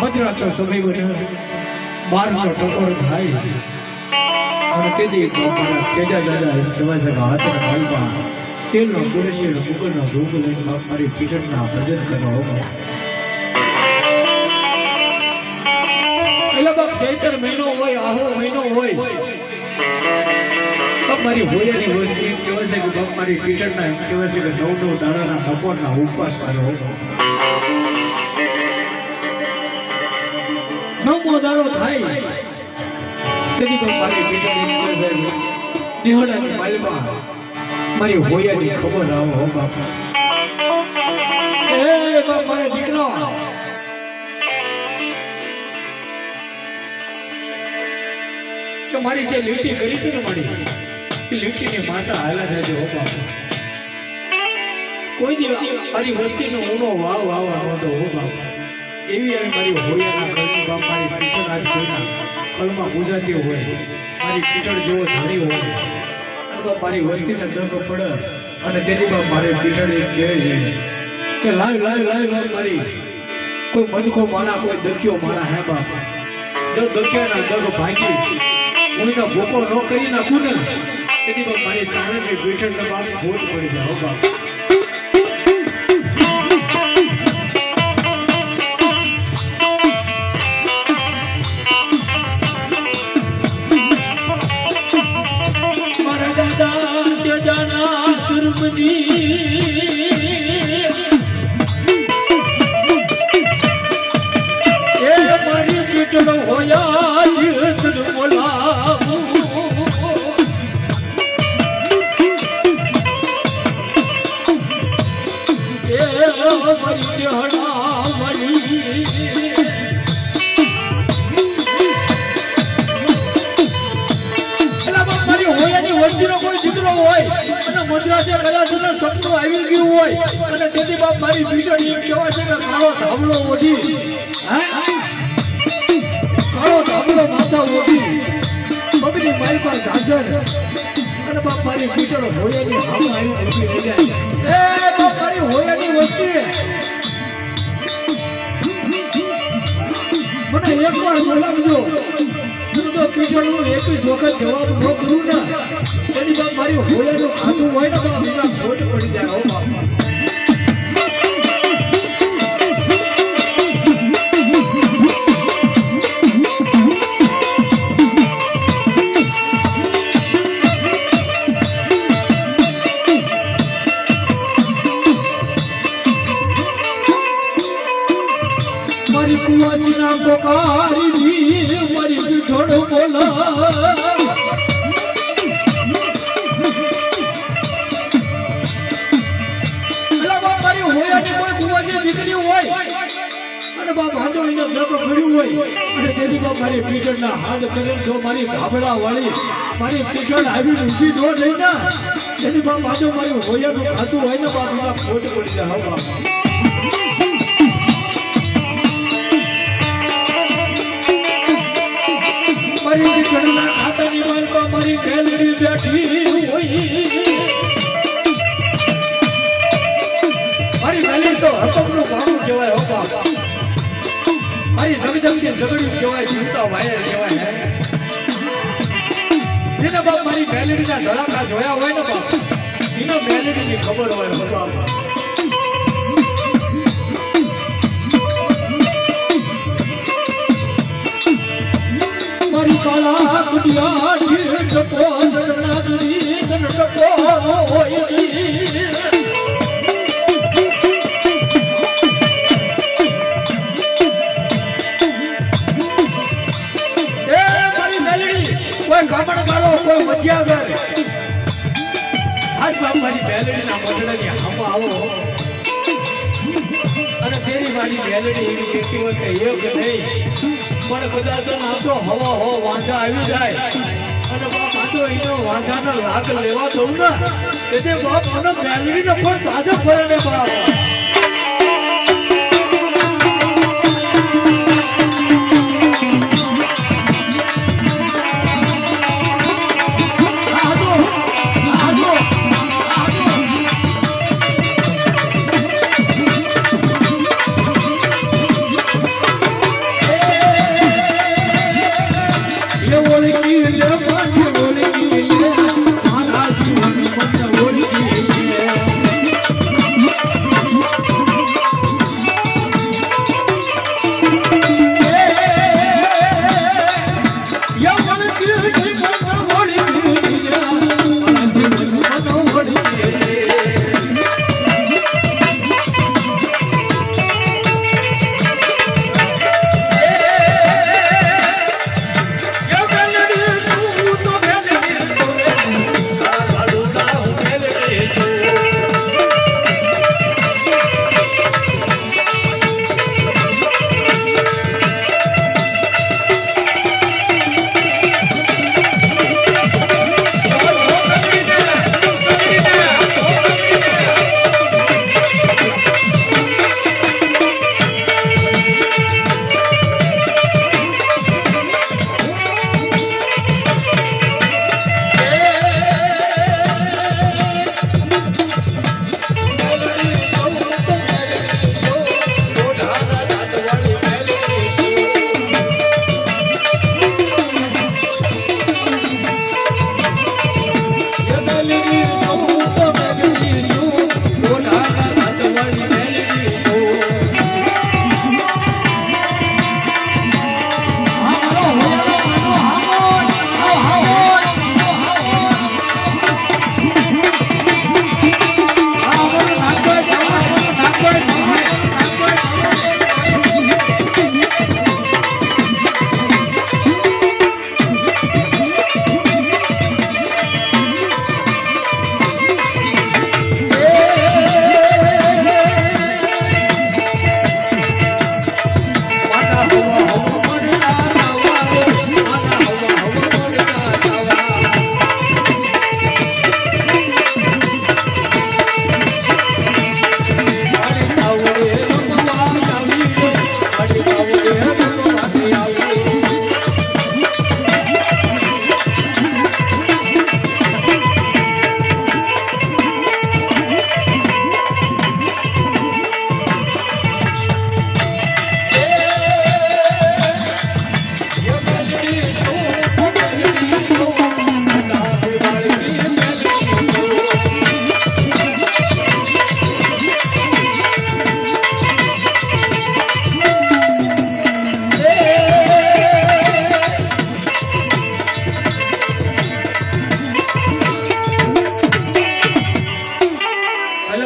મધરાત્ર સમય બને બાર ટકોર થાય. અને તે દી મારા તેજા દાદા કહેવાય છે કે હાથના માલમાં તેલનો તુલસી ગુગલનો ધૂપ લઈને મારી પીઠના ભજન કરો એટલે બાપ, ચૈતર મહિનો હોય, આહો મહિનો હોય. બાપ મારી હોયાની વસ્તુ એમ કહેવાય છે કે બાપ મારી પીઠના એમ કહેવાય છે કે નવ નવ દાડાના બપોરના ઉપવાસ કરો નવમો દાડો થાય. તેથી પણ મારી પીઠળ એમ કહે છે નિહોડાની માલમાં મારી હોયાની ખબર આવો બાપા. એ બાપ મારા દીકરો. મારી જે લીટી કરી છે ને મારી લીટીની માતા હાલા જાય હો કોઈ દિવસ મારી વસ્તીનો ઊનો વાવ વાવા નહોતો હો બાપુ. એવી આવી મારી હોયાના ઘરની બાપ મારી પીઠળ આજ કોઈના કળમાં પૂજાતી હોય. મારી પીઠળ જેવો ધારી હોય. બાપ મારી વસ્તીને દર્દ પડે. અને તેની બાપ મારી પીઠળ એક કહે છે કે, લાવ લાવ લાવ લાવ મારી. કોઈ મનખો માણા કોઈ દખ્યો માણા હે બાપ. જો દખ્યાના દગ ભાગી હું તો ભૂકો ન કરી નાખું ને. બાપ મારી ચાણકની પીઠળને બાપ ખોટ પડી જાય. બાપ. મદ્રાસે કદાચ સપનું મારી પીઠળ એમ બાપ મારી બાપ મારી તો એક જ વખત જવાબ ન કરું ને. એની બાપ મારી હોયાનું ખાતું હોય ને બાપ એના ખોટ પડી જાય, હો બાપ. મારી કુવાસીના પોકારી પીઠોડ બોલા. દીકરી હોય, અને બાપ હાથો એને દગ પડ્યું હોય, અને તેની બાપ મારી પીઠળના હાથ કરે જો મારી ગાબડા વાળી મારી પીઠળ આવી ઊભી ન થઈ ને તેની બાપ હાથો મારી હોયાનું ખાતું હોય ને બાપ ખોટ પડી જાય મારી મેલડી તો હકમનું બાબુ કહેવાય હો મારી જગજગતી ઝઘડ્યું કહેવાય, જીવતા વાયર કહેવાય. જેને બાપ મારી મેલડીના ધડાકા જોયા હોય ને બાપ, એનો મેલડીની ખબર હોય બાપ મારી કાળા કુડિયા ટકો નાગરી ટકો હોય મેલડી કોઈ મધ્યાગર આજ બાપ મારી મેલડીના મોઢડાની હામો આવો. અને મારી મેલડી એવી કહેતી હોય કે એક નહીં, પણ કદાચ આમ તો હવા હો વાંચા આવી જાય. અને બાપ તો એનો વાંચાનો લાગ લેવા દઉં ને. એટલે બાપ મને મેલડીનો પણ તાજો ફરે ને બાપ.